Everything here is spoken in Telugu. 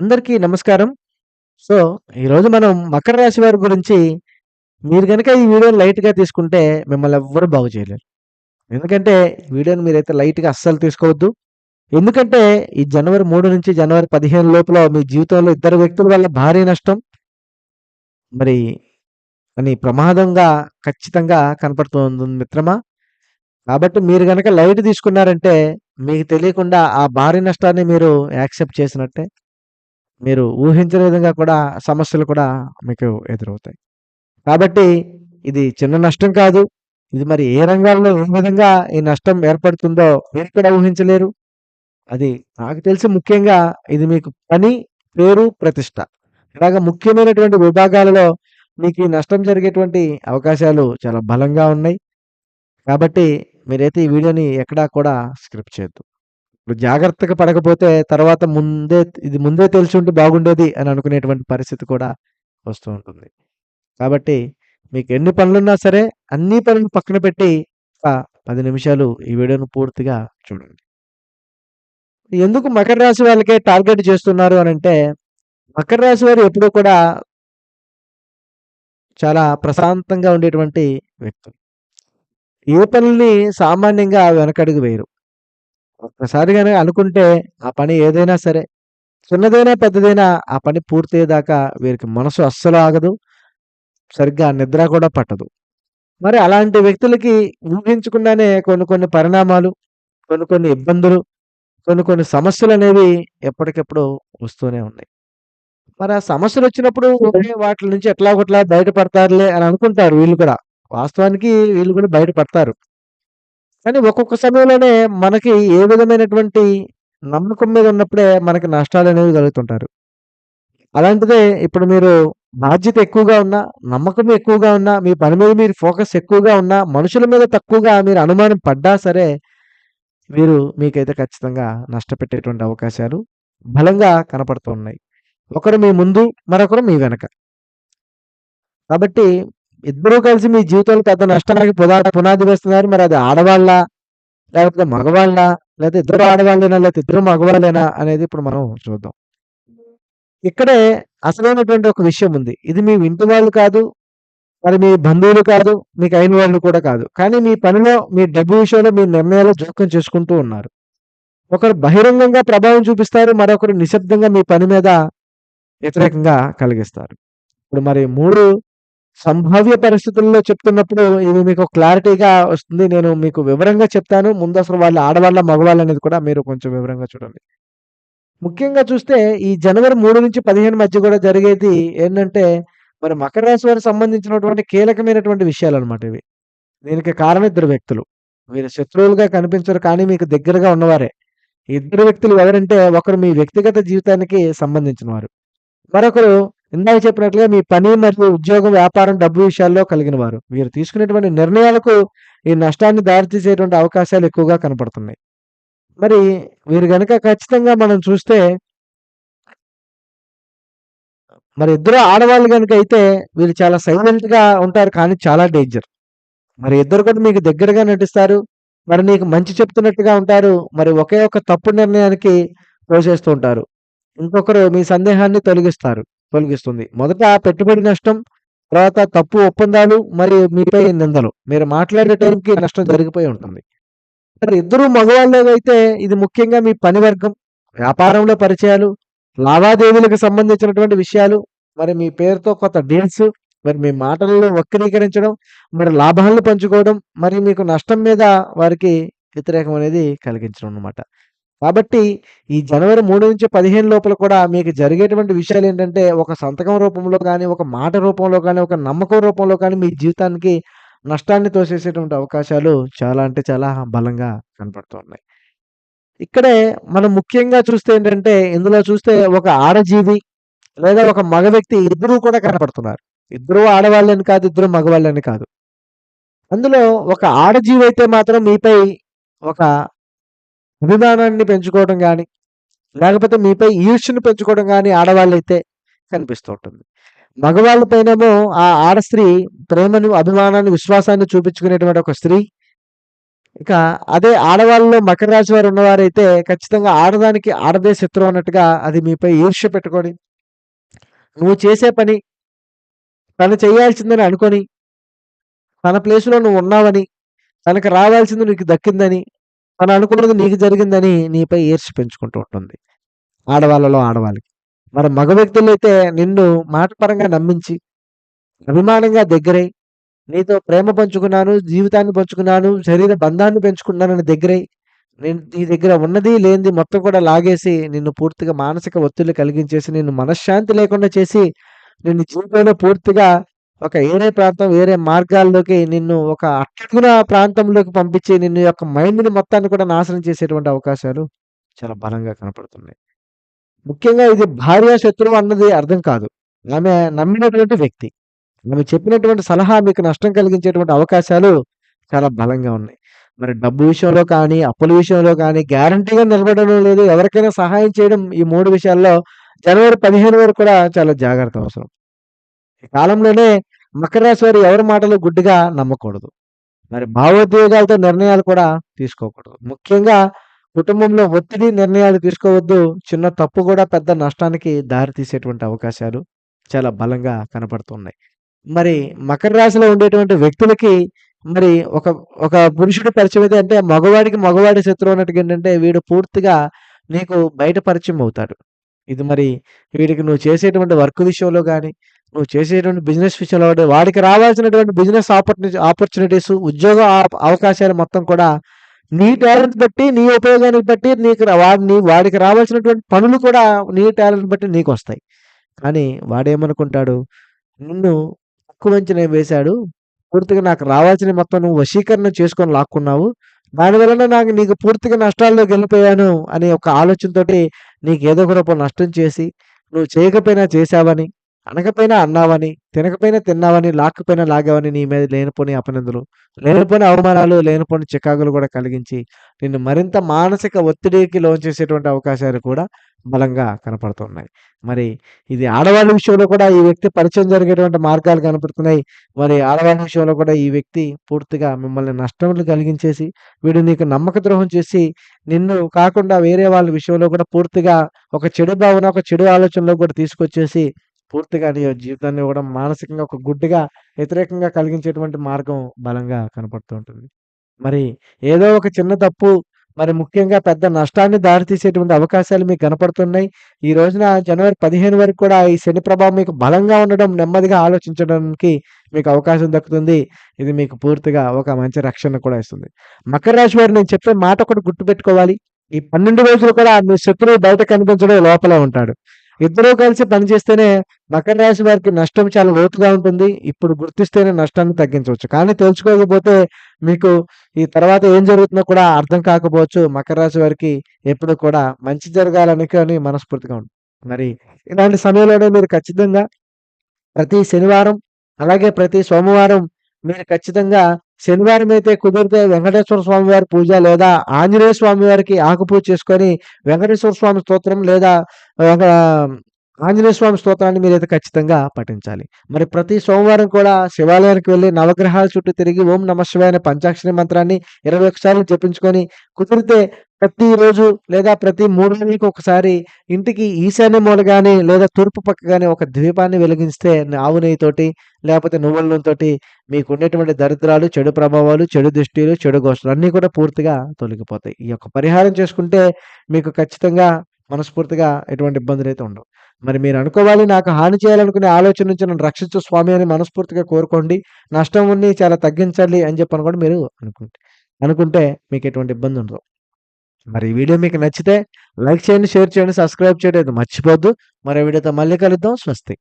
అందరికీ నమస్కారం. సో, ఈరోజు మనం మకర రాశి వారి గురించి మీరు కనుక ఈ వీడియోని లైట్‌గా తీసుకుంటే మిమ్మల్ని ఎవ్వరు బాగు చేయలేరు. ఎందుకంటే వీడియోని మీరైతే లైట్‌గా అస్సలు తీసుకోవద్దు. ఎందుకంటే ఈ జనవరి మూడు నుంచి జనవరి 15 లోపల మీ జీవితంలో ఇద్దరు వ్యక్తుల వల్ల భారీ నష్టం మరి అని ప్రమాదంగా ఖచ్చితంగా కనపడుతుంది మిత్రమా. కాబట్టి మీరు కనుక లైట్ తీసుకున్నారంటే మీకు తెలియకుండా ఆ భారీ నష్టాన్ని మీరు యాక్సెప్ట్ చేసినట్టే. మీరు ఊహించని విధంగా కూడా సమస్యలు కూడా మీకు ఎదురవుతాయి. కాబట్టి ఇది చిన్న నష్టం కాదు. ఇది మరి ఏ రంగాల్లో ఏ విధంగా ఈ నష్టం ఏర్పడుతుందో మీరు కూడా ఊహించలేరు. అది నాకు తెలిసి ముఖ్యంగా ఇది మీకు పని, పేరు, ప్రతిష్ట. ఇలాగ ముఖ్యమైనటువంటి విభాగాలలో మీకు ఈ నష్టం జరిగేటువంటి అవకాశాలు చాలా బలంగా ఉన్నాయి. కాబట్టి మీరైతే ఈ వీడియోని ఎక్కడా కూడా స్క్రిప్ట్ చేయొద్దు. ఇప్పుడు జాగ్రత్తగా పడకపోతే తర్వాత ముందే ఇది ముందే తెలిసి ఉంటే బాగుండేది అని అనుకునేటువంటి పరిస్థితి కూడా వస్తూ ఉంటుంది. కాబట్టి మీకు ఎన్ని పనులున్నా సరే అన్ని పనులు పక్కన పెట్టి ఒక పది నిమిషాలు ఈ వీడియోను పూర్తిగా చూడండి. ఎందుకు మకర రాశి వాళ్ళకే టార్గెట్ చేస్తున్నారు అని అంటే మకర రాశి వారు ఎప్పుడూ కూడా చాలా ప్రశాంతంగా ఉండేటువంటి వ్యక్తులు. ఏ పనుల్ని సామాన్యంగా వెనకడుగు వేయరు. ఒక్కసారి గనక అనుకుంటే ఆ పని ఏదైనా సరే చిన్నదైనా, పెద్దదైనా ఆ పని పూర్తయ్యేదాకా వీరికి మనసు అస్సలు ఆగదు. సరిగ్గా నిద్ర కూడా పట్టదు. మరి అలాంటి వ్యక్తులకి ఊహించకుండానే కొన్ని కొన్ని పరిణామాలు, కొన్ని కొన్ని ఇబ్బందులు, కొన్ని కొన్ని సమస్యలు అనేవి ఎప్పటికప్పుడు వస్తూనే ఉన్నాయి. మరి ఆ సమస్యలు వచ్చినప్పుడు వాటి నుంచి ఎట్లాగొట్లా బయటపడతారులే అని అనుకుంటారు వీళ్ళు కూడా. వాస్తవానికి వీళ్ళు కూడా బయటపడతారు. కానీ ఒక్కొక్క సమయంలోనే మనకి ఏ విధమైనటువంటి నమ్మకం మీద ఉన్నప్పుడే మనకి నష్టాలు అనేవి కలుగుతుంటారు. అలాంటిదే ఇప్పుడు మీరు బాధ్యత ఎక్కువగా ఉన్నా, నమ్మకం ఎక్కువగా ఉన్నా, మీ పని మీద మీరు ఫోకస్ ఎక్కువగా ఉన్నా, మనుషుల మీద తక్కువగా మీరు అనుమానం పడ్డా సరే మీరు మీకైతే ఖచ్చితంగా నష్టపెట్టేటువంటి అవకాశాలు బలంగా కనపడుతూ ఉన్నాయి. ఒకరు మీ ముందు, మరొకరు మీ వెనక. కాబట్టి ఇద్దరూ కలిసి మీ జీవితంలో పెద్ద నష్టానికి పునా పునాది వేస్తున్నారు. మరి అది ఆడవాళ్ళా? లేకపోతే మగవాళ్ళా? లేకపోతే ఇద్దరు ఆడవాళ్ళేనా? లేకపోతే ఇద్దరు మగవాళ్ళేనా? అనేది ఇప్పుడు మనం చూద్దాం. ఇక్కడే అసలైనటువంటి ఒక విషయం ఉంది. ఇది మీ ఇంటి వాళ్ళు కాదు. మరి మీ బంధువులు కాదు. మీకు అయిన వాళ్ళు కూడా కాదు. కానీ మీ పనిలో, మీ డబ్బు విషయంలో మీ నిర్ణయాలు జోక్యం చేసుకుంటూ ఉన్నారు. ఒకరు బహిరంగంగా ప్రభావం చూపిస్తారు. మరొకరు నిశ్శబ్దంగా మీ పని మీద వ్యతిరేకంగా కలిగిస్తారు. ఇప్పుడు మరి మూడు సంభావ్య పరిస్థితుల్లో చెప్తున్నప్పుడు ఇది మీకు క్లారిటీగా వస్తుంది. నేను మీకు వివరంగా చెప్తాను. ముందు అసలు వాళ్ళ ఆడవాళ్ళ మగవాళ్ళు అనేది కూడా మీరు కొంచెం వివరంగా చూడండి. ముఖ్యంగా చూస్తే ఈ జనవరి మూడు నుంచి 15 మధ్య కూడా జరిగేది ఏంటంటే మరి మకర రాశి వారికి సంబంధించినటువంటి కీలకమైనటువంటి విషయాలు అనమాట ఇవి. దీనికి కారణం ఇద్దరు వ్యక్తులు. వీరు శత్రువులుగా కనిపించరు కానీ మీకు దగ్గరగా ఉన్నవారే. ఇద్దరు వ్యక్తులు ఎవరంటే ఒకరు మీ వ్యక్తిగత జీవితానికి సంబంధించిన వారు. మరొకరు ఇందాక చెప్పినట్లుగా మీ పని మరియు ఉద్యోగం, వ్యాపారం, డబ్బు విషయాల్లో కలిగిన వారు. వీరు తీసుకునేటువంటి నిర్ణయాలకు ఈ నష్టాన్ని దారితీసేటువంటి అవకాశాలు ఎక్కువగా కనపడుతున్నాయి. మరి వీరు గనక ఖచ్చితంగా మనం చూస్తే మరి ఇద్దరు ఆడవాళ్ళు కనుక అయితే వీళ్ళు చాలా సైలెంట్‌గా ఉంటారు కానీ చాలా డేంజర్. మరి ఇద్దరు కూడా మీకు దగ్గరగా నటిస్తారు. మరి నీకు మంచి చెప్తున్నట్టుగా ఉంటారు. మరి ఒకే ఒక తప్పు నిర్ణయానికి తోసేస్తూ ఉంటారు. ఇంకొకరు మీ సందేహాన్ని తొలగిస్తారు. తొలగిస్తుంది. మొదట పెట్టుబడి నష్టం, తర్వాత తప్పు ఒప్పందాలు మరియు మీపై నిందలు. మీరు మాట్లాడే టైంకి నష్టం జరిగిపోయి ఉంటుంది. మరి ఇద్దరు మగవాళ్ళైతే ఇది ముఖ్యంగా మీ పని వర్గం, వ్యాపారంలో పరిచయాలు, లావాదేవీలకు సంబంధించినటువంటి విషయాలు, మరి మీ పేరుతో కొత్త డీల్స్, మరి మీ మాటలలో వక్రీకరించడం, మరి లాభాలను పంచుకోవడం, మరి మీకు నష్టం మీద వారికి వ్యతిరేకం అనేది కలిగించడం అన్నమాట. కాబట్టి ఈ జనవరి మూడు నుంచి 15 లోపల కూడా మీకు జరిగేటువంటి విషయాలు ఏంటంటే ఒక సంతకం రూపంలో కానీ ఒక మాట రూపంలో కానీ ఒక నమ్మకం రూపంలో కానీ మీ జీవితానికి నష్టాన్ని తోసేసేటువంటి అవకాశాలు చాలా అంటే చాలా బలంగా కనపడుతున్నాయి ఇక్కడే మనం ముఖ్యంగా చూస్తే ఏంటంటే ఇందులో చూస్తే ఒక ఆడజీవి లేదా ఒక మగ వ్యక్తి ఇద్దరూ కూడా కనపడుతున్నారు. ఇద్దరు ఆడవాళ్ళని కాదు, ఇద్దరు మగవాళ్ళని కాదు. అందులో ఒక ఆడజీవి అయితే మాత్రం మీపై ఒక అభిమానాన్ని పెంచుకోవడం కానీ లేకపోతే మీపై ఈర్ష్యను పెంచుకోవడం కానీ ఆడవాళ్ళైతే కనిపిస్తూ ఉంటుంది. మగవాళ్ళపైనేమో ఆ ఆడ స్త్రీ ప్రేమను, అభిమానాన్ని, విశ్వాసాన్ని చూపించుకునేటువంటి ఒక స్త్రీ ఇక అదే ఆడవాళ్ళలో మకర రాశి వారు ఉన్నవారైతే ఖచ్చితంగా ఆడదానికి ఆడదే శత్రువు అన్నట్టుగా అది మీపై ఈర్ష్య పెట్టుకొని నువ్వు చేసే పని తను చేయాల్సిందని అనుకొని తన ప్లేస్‌లో నువ్వు ఉన్నావని, తనకు రావాల్సింది నీకు దక్కిందని, తను అనుకున్నది నీకు జరిగిందని నీపై ఈర్షి పెంచుకుంటూ ఉంటుంది. ఆడవాళ్ళలో ఆడవాళ్ళకి. మరి మగ వ్యక్తులు అయితే నిన్ను మాటపరంగా నమ్మించి, అభిమానంగా దగ్గరై, నీతో ప్రేమ పంచుకున్నాను, జీవితాన్ని పంచుకున్నాను, శరీర బంధాన్ని పెంచుకున్నానని దగ్గరై, నేను నీ దగ్గర ఉన్నది, లేనిది మొత్తం కూడా లాగేసి నిన్ను పూర్తిగా మానసిక ఒత్తిళ్ళు కలిగించేసి, నిన్ను మనశ్శాంతి లేకుండా చేసి, నిన్ను జీవితంలో పూర్తిగా ఒక ఏరే ప్రాంతం, వేరే మార్గాల్లోకి నిన్ను ఒక అట్టడుగున ప్రాంతంలోకి పంపించి, నిన్ను యొక్క మైండ్‌ని మొత్తాన్ని కూడా నాశనం చేసేటువంటి అవకాశాలు చాలా బలంగా కనపడుతున్నాయి. ముఖ్యంగా ఇది భార్య శత్రువు అన్నది అర్థం కాదు. ఆమె నమ్మినటువంటి వ్యక్తి. ఆమె చెప్పినటువంటి సలహా మీకు నష్టం కలిగించేటువంటి అవకాశాలు చాలా బలంగా ఉన్నాయి. మరి డబ్బు విషయంలో కానీ, అప్పుల విషయంలో కానీ గ్యారంటీగా నిలబడడం లేదు. ఎవరికైనా సహాయం చేయడం ఈ మూడు విషయాల్లో జనవరి 15 వరకు కూడా చాలా జాగ్రత్త అవసరం. ఈ కాలంలోనే మకర రాశి వారు ఎవరి మాటలు గుడ్డిగా నమ్మకూడదు. మరి భావోద్వేగాలతో నిర్ణయాలు కూడా తీసుకోకూడదు. ముఖ్యంగా కుటుంబంలో ఒత్తిడి నిర్ణయాలు తీసుకోవద్దు. చిన్న తప్పు కూడా పెద్ద నష్టానికి దారి తీసేటువంటి అవకాశాలు చాలా బలంగా కనపడుతున్నాయి. మరి మకర రాశిలో ఉండేటువంటి వ్యక్తులకి మరి ఒక ఒక పురుషుడు పరిచయమైతే అంటే మగవాడికి మగవాడి శత్రువు అన్నట్టుగా ఏంటంటే వీడు పూర్తిగా నీకు బయట పరిచయం అవుతాడు. ఇది మరి వీడికి నువ్వు చేసేటువంటి వర్క్ విషయంలో కానీ నువ్వు చేసేటువంటి బిజినెస్ విషయంలో వాడికి రావాల్సినటువంటి బిజినెస్ ఆపర్చునిటీ ఆపర్చునిటీస్, ఉద్యోగ అవకాశాలు మొత్తం కూడా నీ టాలెంట్ బట్టి, నీ ఉపయోగానికి బట్టి నీకు వాడిని వాడికి రావాల్సినటువంటి పనులు కూడా నీ టాలెంట్ బట్టి నీకు వస్తాయి కానీ వాడేమనుకుంటాడు, నిన్ను తక్కువ అంచనా వేశాడు. పూర్తిగా నాకు రావాల్సిన మొత్తం నువ్వు వశీకరణ చేసుకొని లాక్కున్నావు. దానివలన నాకు నీకు పూర్తిగా నష్టాల్లోకి వెళ్ళిపోయాను అనే ఒక ఆలోచనతోటి నీకేదో ఒక రూపం నష్టం చేసి, నువ్వు చేయకపోయినా చేశావని, అనకపోయినా అన్నావని, తినకపోయినా తిన్నావని, లాక్కపోయినా లాగావని నీ మీద లేనిపోని అపనిందులు లేనిపోని అవమానాలు, లేనిపోని చికాకులు కూడా కలిగించి, నిన్ను మరింత మానసిక ఒత్తిడికి లోనుచేసేటువంటి అవకాశాలు కూడా బలంగా కనపడుతున్నాయి. మరి ఇది ఆడవాళ్ళ విషయంలో కూడా ఈ వ్యక్తి పరిచయం జరిగేటువంటి మార్గాలు కనపడుతున్నాయి. మరి ఆడవాళ్ళ విషయంలో కూడా ఈ వ్యక్తి పూర్తిగా మిమ్మల్ని నష్టములు కలిగించేసి, వీడు నీకు నమ్మక ద్రోహం చేసి, నిన్ను కాకుండా వేరే వాళ్ళ విషయంలో కూడా పూర్తిగా ఒక చెడు భావన, ఒక చెడు ఆలోచనలో కూడా తీసుకొచ్చేసి, పూర్తిగా నీ జీవితాన్ని కూడా మానసికంగా ఒక గుడ్డిగా వ్యతిరేకంగా కలిగించేటువంటి మార్గం బలంగా కనపడుతూ ఉంటుంది. మరి ఏదో ఒక చిన్న తప్పు మరి ముఖ్యంగా పెద్ద నష్టాన్ని దారితీసేటువంటి అవకాశాలు మీకు కనపడుతున్నాయి. ఈ రోజున జనవరి 15 వరకు కూడా ఈ శని ప్రభావం మీకు బలంగా ఉండడం, నెమ్మదిగా ఆలోచించడానికి మీకు అవకాశం దక్కుతుంది. ఇది మీకు పూర్తిగా ఒక మంచి రక్షణ కూడా ఇస్తుంది. మకర రాశి వారు నేను చెప్పే మాట ఒకటి గుర్తుపెట్టుకోవాలి. ఈ 12 రోజులు కూడా మీ శత్రువు బయట కనిపించడం లోపలే ఉంటాడు. ఇద్దరూ కలిసి పనిచేస్తేనే మకర రాశి వారికి నష్టం చాలా లోతుగా ఉంటుంది. ఇప్పుడు గుర్తిస్తేనే నష్టాన్ని తగ్గించవచ్చు. కానీ తెలుసుకోకపోతే మీకు ఈ తర్వాత ఏం జరుగుతుందో కూడా అర్థం కాకపోవచ్చు. మకర రాశి వారికి ఎప్పుడు కూడా మంచి జరగాలనుకోని మనస్ఫూర్తిగా ఉంటుంది. మరి ఇలాంటి సమయంలోనే మీరు ఖచ్చితంగా ప్రతి శనివారం, అలాగే ప్రతి సోమవారం మీరు ఖచ్చితంగా శనివారం అయితే కుదిరితే వెంకటేశ్వర స్వామి వారి పూజ లేదా ఆంజనేయ స్వామి వారికి ఆకుపూజ చేసుకొని వెంకటేశ్వర స్వామి స్తోత్రం లేదా ఒక ఆంజనేయ స్వామి స్తోత్రాన్ని మీరైతే ఖచ్చితంగా పఠించాలి. మరి ప్రతి సోమవారం కూడా శివాలయానికి వెళ్ళి నవగ్రహాల చుట్టూ తిరిగి ఓం నమః శివాయ అనే పంచాక్షరి మంత్రాన్ని ఇరవై ఒకసారి జపించుకొని, కుదిరితే ప్రతిరోజు లేదా ప్రతి 3 రోజులకి ఒకసారి ఇంటికి ఈశాన్య మూల కానీ లేదా తూర్పు పక్క కానీ ఒక ద్వీపాన్ని వెలిగిస్తే ఆవు నెయ్యితోటి, లేకపోతే నువ్వుల నూనెతోటి మీకుండేటువంటి దరిద్రాలు, చెడు ప్రభావాలు, చెడు దృష్టిలు చెడు గోష్టులు అన్నీ కూడా పూర్తిగా తొలగిపోతాయి. ఈ యొక్క పరిహారం చేసుకుంటే మీకు ఖచ్చితంగా మనస్ఫూర్తిగా ఎటువంటి ఇబ్బందులైతే ఉండవు. మరి మీరు అనుకోవాలి నాకు హాని చేయాలనుకునే ఆలోచన నుంచి నన్ను రక్షించు స్వామి అని మనస్ఫూర్తిగా కోరుకోండి. నష్టం ఉన్ని చాలా తగ్గించాలి అని చెప్పని కూడా మీరు అనుకుంటే అనుకుంటే మీకు ఎటువంటి ఇబ్బంది ఉండదు. మరి ఈ వీడియో మీకు నచ్చితే లైక్ చేయండి, షేర్ చేయండి, సబ్స్క్రైబ్ చేయడం మర్చిపోద్దు మర్చిపోవద్దు. మరో వీడియోతో మళ్ళీ కలుద్దాం. స్వస్తి.